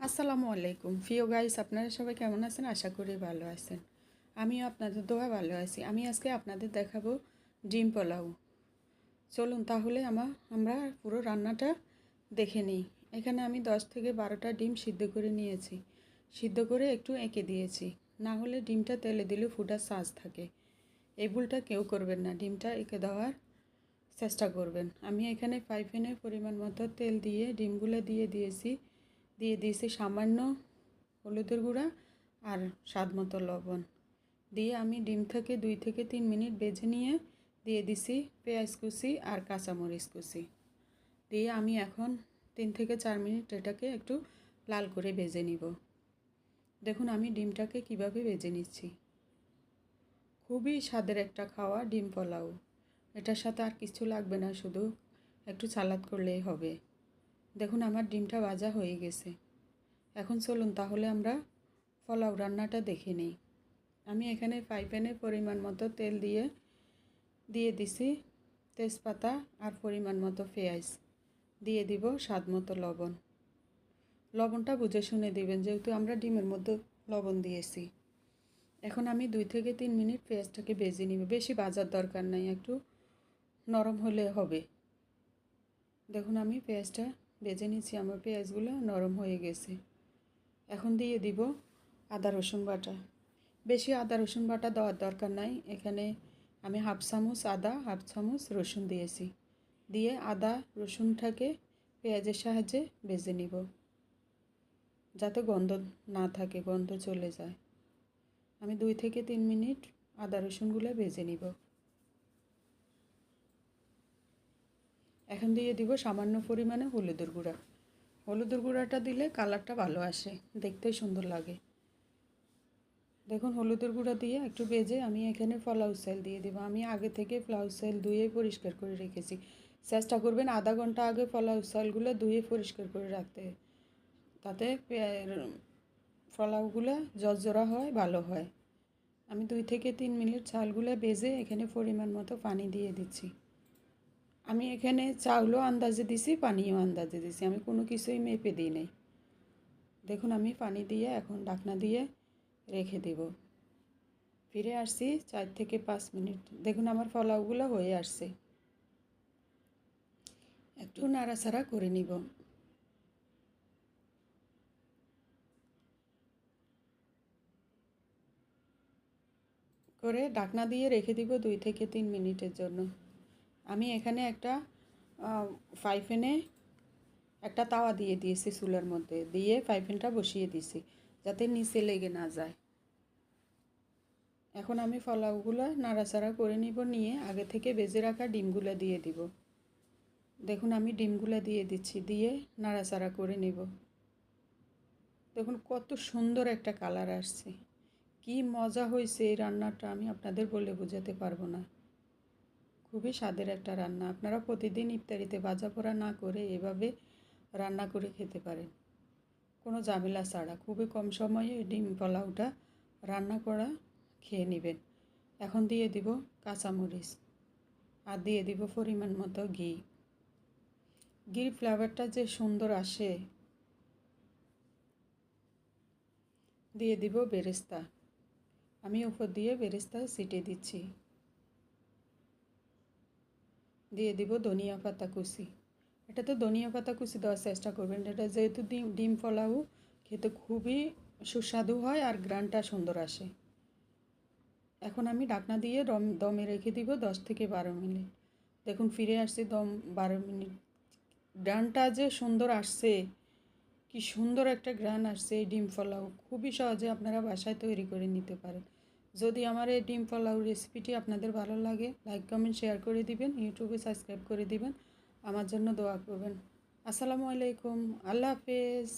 আসসালামু আলাইকুম। প্রিয় গাইস আপনারা সবাই কেমন আছেন? আশা করি ভালো আছেন। আমিও আপনাদের দোয়া ভালো আছি। আমি আজকে আপনাদের দেখাবো ডিম পোলাও। চলুন তাহলে আমার আমরা পুরো রান্নাটা দেখে নিই। এখানে আমি দশ থেকে বারোটা ডিম সিদ্ধ করে নিয়েছি। সিদ্ধ করে একটু এঁকে দিয়েছি। না হলে ডিমটা তেলে দিলে ফুটার সাজ থাকে। এই ভুলটা কেউ করবেন না। ডিমটা এঁকে দেওয়ার চেষ্টা করবেন। আমি এখানে পাইপেনের পরিমাণ মতো তেল দিয়ে ডিমগুলো দিয়ে দিয়েছি। দিয়ে দিয়েছি সামান্য হলুদের গুঁড়া আর স্বাদ মতো লবণ। দিয়ে আমি ডিম থেকে দুই থেকে তিন মিনিট বেজে নিয়ে দিয়ে দিছি পেঁয়াজ কুচি আর কাঁচামরিচ কুচি। দিয়ে আমি এখন তিন থেকে চার মিনিট এটাকে একটু লাল করে ভেজে নিব। দেখুন আমি ডিমটাকে কীভাবে ভেজে নিচ্ছি। খুবই স্বাদের একটা খাওয়া ডিম পোলাও। এটার সাথে আর কিছু লাগবে না, শুধু একটু সালাদ করলেই হবে। দেখুন আমার ডিমটা ভাজা হয়ে গেছে। এখন চলুন তাহলে আমরা পোলাও রান্নাটা দেখে নিই। আমি এখানে ফ্রাই পরিমাণ মতো তেল দিয়ে দিয়ে দিছি তেজপাতা আর পরিমাণ মতো পেঁয়াজ। দিয়ে দিব স্বাদ মতো লবণ। লবণটা বুঝে শুনে দিবেন, যেহেতু আমরা ডিমের মধ্যে লবণ দিয়েছি। এখন আমি দুই থেকে তিন মিনিট পেঁয়াজটাকে ভেজে নিব। বেশি ভাজার দরকার নাই, একটু নরম হলে হবে। দেখুন আমি পেঁয়াজটা ভেজে নিয়েছি আমার পেঁয়াজগুলো, নরম হয়ে গেছে। এখন দিয়ে দিব আদা, রসুন বাটা। বেশি আদা, রসুন বাটা দেওয়ার দরকার নাই। এখানে আমি হাফ চামচ আদা, হাফ চামচ রসুন দিয়েছি। দিয়ে আদা, রসুনটাকে পেঁয়াজের সাহায্যে ভেজে নিব। যাতে গন্ধ না থাকে, গন্ধ চলে যায়। আমি দুই থেকে তিন মিনিট আদা, রসুনগুলো ভেজে নিব। এখন দিয়ে দিব সামান্য পরিমাণে হলুদের গুঁড়া। হলুদের গুঁড়াটা দিলে কালারটা ভালো আসে, দেখতেই সুন্দর লাগে। দেখুন, হলুদের গুঁড়া দিয়ে একটু বেজে আমি এখানে ফলাউ সেল দিয়ে দেবো। আমি আগে থেকে ফ্লাউ সেল ধুয়ে পরিষ্কার করে রেখেছি। চেষ্টা করবেন আধা ঘণ্টা আগে ফলাউ সেলগুলো ধুয়ে পরিষ্কার করে রাখতে, তাতে ফলাউগুলো জর্জরা হয়, ভালো হয়। আমি দুই থেকে তিন মিনিট চালগুলো বেজে এখানে পরিমাণ মতো পানি দিয়ে দিচ্ছি। আমি এখানে চাউলও আন্দাজে দিছি, পানিও আন্দাজে দিছি। আমি কোনো কিছুই মেপে দিই নাই। দেখুন, আমি পানি দিয়ে এখন ঢাকনা দিয়ে রেখে দেব। ফিরে আসছি চার থেকে পাঁচ মিনিট। দেখুন, আমার ফলাওগুলো হয়ে আসছে। একটু নাড়াচাড়া করে নিব। করে ঢাকনা দিয়ে রেখে দিব দুই থেকে তিন মিনিটের জন্য। আমি এখানে একটা ফাইফেনে একটা তাওয়া দিয়ে দিয়েছি চুলার মধ্যে, দিয়ে ফাইফেনটা বসিয়ে দিছি যাতে নিচে লেগে না যায়। এখন আমি ফলাওগুলো নাড়াচাড়া করে নিব, নিয়ে আগে থেকে বেজে রাখা ডিমগুলো দিয়ে দিব। দেখুন, আমি ডিমগুলো দিয়ে দিচ্ছি, দিয়ে নাড়াচাড়া করে নেব। দেখুন, কত সুন্দর একটা কালার আসছে। কি মজা হয়েছে এই রান্নাটা, আমি আপনাদের বলে বোঝাতে পারব না। খুবই স্বাদের একটা রান্না। আপনারা প্রতিদিন ইফতারিতে ভাজা পোড়া না করে এভাবে রান্না করে খেতে পারেন। কোনো ঝামেলা ছাড়া। খুবই কম সময়ে ডিম পোলাওটা রান্না করা খেয়ে নেবেন। এখন দিয়ে দিব কাঁচামরিচ আর দিয়ে দিব পরিমাণ মতো ঘি। ঘির ফ্লেভারটা যে সুন্দর আসে। দিয়ে দিব বেরেস্তা। আমি উপর দিয়ে বেরেস্তা ছিটে দিচ্ছি। দিয়ে দিব ধনিয়া পাতা কুচি। এটা তো ধনিয়া পাতা কুচি দেওয়ার চেষ্টা করবেন। এটা যেহেতু ডিম ডিম পোলাও, খেতে খুবই সুস্বাদু হয় আর গ্রানটা সুন্দর আসে। এখন আমি ঢাকনা দিয়ে দম দমে রেখে দিব দশ থেকে বারো মিনিট। দেখুন, ফিরে আসছি দম বারো মিনিট। গ্রানটা যে সুন্দর আসছে, কি সুন্দর একটা গ্রান আসছে এই ডিম পোলাও। খুবই সহজে আপনারা বাসায় তৈরি করে নিতে পারেন। যদি আমার এই ডিম পোলাও রেসিপিটি আপনাদের ভালো লাগে লাইক কমেন্ট শেয়ার করে দিবেন ইউটিউবে সাবস্ক্রাইব করে দিবেন। আমার জন্য দোয়া করবেন। আসসালামু আলাইকুম। আল্লাহ হাফেজ।